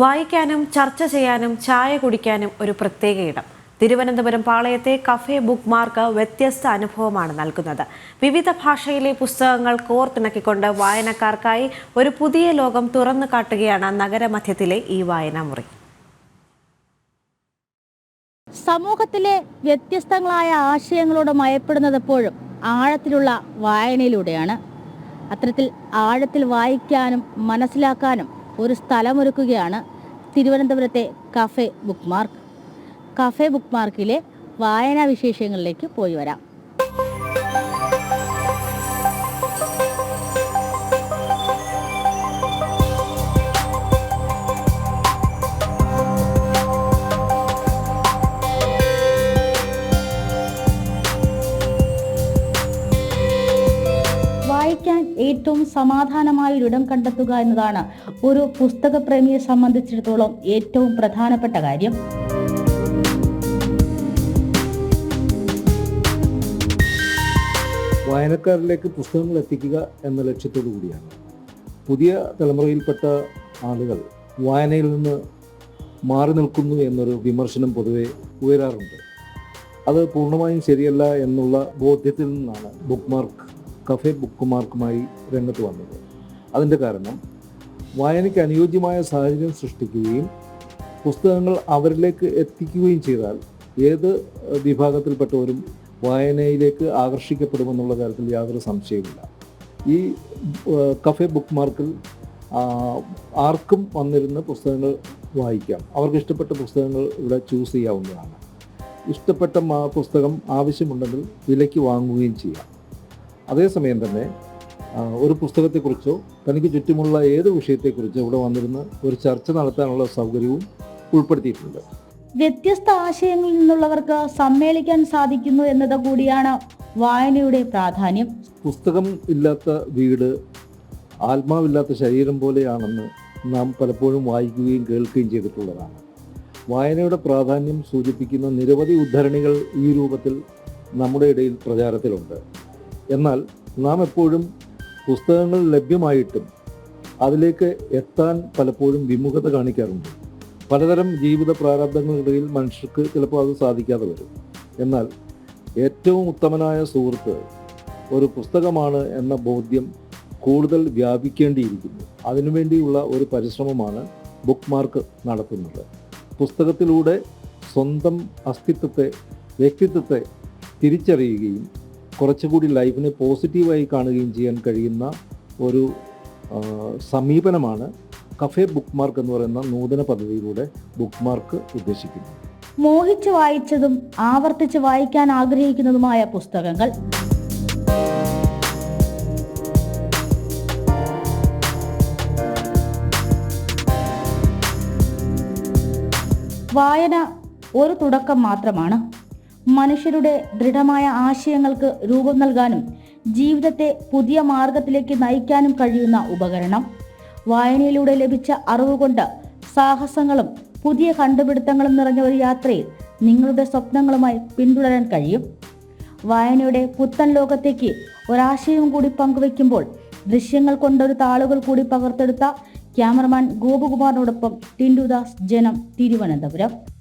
വായിക്കാനും ചർച്ച ചെയ്യാനും ചായ കുടിക്കാനും ഒരു പ്രത്യേക ഇടം. തിരുവനന്തപുരം പാളയത്തെ കഫേ ബുക്ക് മാർക്ക് വ്യത്യസ്ത അനുഭവമാണ് നൽകുന്നത്. വിവിധ ഭാഷയിലെ പുസ്തകങ്ങൾ കോർത്തിണക്കിക്കൊണ്ട് വായനക്കാർക്കായി ഒരു പുതിയ ലോകം തുറന്നു കാട്ടുകയാണ് നഗരമധ്യത്തിലെ ഈ വായനാമുറി. സമൂഹത്തിലെ വ്യത്യസ്തങ്ങളായ ആശയങ്ങളോട് മയപ്പെടുന്നത് എപ്പോഴും ആഴത്തിലുള്ള വായനയിലൂടെയാണ്. അത്തരത്തിൽ ആഴത്തിൽ വായിക്കാനും മനസ്സിലാക്കാനും ഒരു സ്ഥലമൊരുക്കുകയാണ് തിരുവനന്തപുരത്തെ കഫേ ബുക്ക് മാർക്ക് കഫേ ബുക്ക് മാർക്കിലെ വായനാ വിശേഷങ്ങളിലേക്ക് പോയി വരാം. വായിക്കാൻ ഏറ്റവും സമാധാനമായ ഒരിടം കണ്ടെത്തുക എന്നതാണ് ഒരു പുസ്തക പ്രേമിയെ സംബന്ധിച്ചിടത്തോളം ഏറ്റവും പ്രധാനപ്പെട്ട കാര്യം. വായനക്കാരിലേക്ക് പുസ്തകങ്ങൾ എത്തിക്കുക എന്ന ലക്ഷ്യത്തോടു കൂടിയാണ്. പുതിയ തലമുറയിൽപ്പെട്ട ആളുകൾ വായനയിൽ നിന്ന് മാറി നിൽക്കുന്നു എന്നൊരു വിമർശനം പൊതുവെ ഉയരാറുണ്ട്. അത് പൂർണമായും ശരിയല്ല എന്നുള്ള ബോധ്യത്തിൽ നിന്നാണ് ബുക്ക് മാർക്ക് കഫേ ബുക്ക് മാർക്കുമായി രംഗത്ത് വന്നത്. അതിന്റെ കാരണം വായനയ്ക്ക് അനുയോജ്യമായ സാഹചര്യം സൃഷ്ടിക്കുകയും പുസ്തകങ്ങൾ അവരിലേക്ക് എത്തിക്കുകയും ചെയ്താൽ ഏത് വിഭാഗത്തിൽപ്പെട്ടവരും വായനയിലേക്ക് ആകർഷിക്കപ്പെടുമെന്നുള്ള കാര്യത്തിൽ യാതൊരു സംശയവുമില്ല. ഈ കഫേ ബുക്ക് മാർക്കിൽ ആർക്കും വന്നിരുന്ന പുസ്തകങ്ങൾ വായിക്കാം. അവർക്ക് ഇഷ്ടപ്പെട്ട പുസ്തകങ്ങൾ ഇവിടെ ചൂസ് ചെയ്യാവുന്നതാണ്. ഇഷ്ടപ്പെട്ട പുസ്തകം ആവശ്യമുണ്ടെങ്കിൽ വിലയ്ക്ക് വാങ്ങുകയും ചെയ്യാം. അതേസമയം തന്നെ ഒരു പുസ്തകത്തെക്കുറിച്ചോ തനിക്ക് ചുറ്റുമുള്ള ഏത് വിഷയത്തെക്കുറിച്ചോ ഇവിടെ വന്നിരുന്ന് ഒരു ചർച്ച നടത്താനുള്ള സൗകര്യവും ഉൾപ്പെടുത്തിയിട്ടുണ്ട്. വ്യത്യസ്ത ആശയങ്ങളിൽ നിന്നുള്ളവർക്ക് സമ്മേളിക്കാൻ സാധിക്കുന്നു എന്നത് കൂടിയാണ് വായനയുടെ പ്രാധാന്യം. പുസ്തകം ഇല്ലാത്ത വീട് ആത്മാവില്ലാത്ത ശരീരം പോലെയാണെന്ന് നാം പലപ്പോഴും വായിക്കുകയും കേൾക്കുകയും ചെയ്തിട്ടുള്ളതാണ്. വായനയുടെ പ്രാധാന്യം സൂചിപ്പിക്കുന്ന നിരവധി ഉദ്ധരണികൾ ഈ രൂപത്തിൽ നമ്മുടെ ഇടയിൽ പ്രചാരത്തിലുണ്ട്. എന്നാൽ നാം എപ്പോഴും പുസ്തകങ്ങൾ ലഭ്യമായിട്ടും അതിലേക്ക് എത്താൻ പലപ്പോഴും വിമുഖത കാണിക്കാറുണ്ട്. പലതരം ജീവിത പ്രാരാബ്ദങ്ങൾക്കിടയിൽ മനുഷ്യർക്ക് ചിലപ്പോൾ അത് സാധിക്കാതെ വരും. എന്നാൽ ഏറ്റവും ഉത്തമനായ സുഹൃത്ത് ഒരു പുസ്തകമാണ് എന്ന ബോധ്യം കൂടുതൽ വ്യാപിക്കേണ്ടിയിരിക്കുന്നു. അതിനുവേണ്ടിയുള്ള ഒരു പരിശ്രമമാണ് ബുക്ക് മാർക്ക് നടത്തുന്നത്. പുസ്തകത്തിലൂടെ സ്വന്തം അസ്തിത്വത്തെ വ്യക്തിത്വത്തെ തിരിച്ചറിയുകയും കുറച്ചുകൂടി ലൈഫിനെ പോസിറ്റീവായി കാണുകയും ചെയ്യാൻ കഴിയുന്ന ഒരു സമീപനമാണ് കഫേ ബുക്ക് മാർക്ക് എന്ന് പറയുന്ന നൂതന പദ്ധതിയിലൂടെ ബുക്ക് മാർക്ക് ഉദ്ദേശിക്കുന്നത്. മോഹിച്ച് വായിച്ചതും ആവർത്തിച്ച് വായിക്കാൻ ആഗ്രഹിക്കുന്നതുമായ പുസ്തകങ്ങൾ. വായന ഒരു തുടക്കം മാത്രമാണ്. മനുഷ്യരുടെ ദൃഢമായ ആശയങ്ങൾക്ക് രൂപം നൽകാനും ജീവിതത്തെ പുതിയ മാർഗത്തിലേക്ക് നയിക്കാനും കഴിയുന്ന ഉപകരണം. വായനയിലൂടെ ലഭിച്ച അറിവ് കൊണ്ട് സാഹസങ്ങളും പുതിയ കണ്ടുപിടുത്തങ്ങളും നിറഞ്ഞ ഒരു യാത്രയിൽ നിങ്ങളുടെ സ്വപ്നങ്ങളുമായി പിന്തുടരാൻ കഴിയും. വായനയുടെ പുത്തൻ ലോകത്തേക്ക് ഒരാശയം കൂടി പങ്കുവെക്കുമ്പോൾ ദൃശ്യങ്ങൾ കൊണ്ടൊരു താളുകൾ കൂടി പകർത്തെടുത്ത ക്യാമറമാൻ ഗോപകുമാറിനോടൊപ്പം ടിൻഡുദാസ് ജനം തിരുവനന്തപുരം.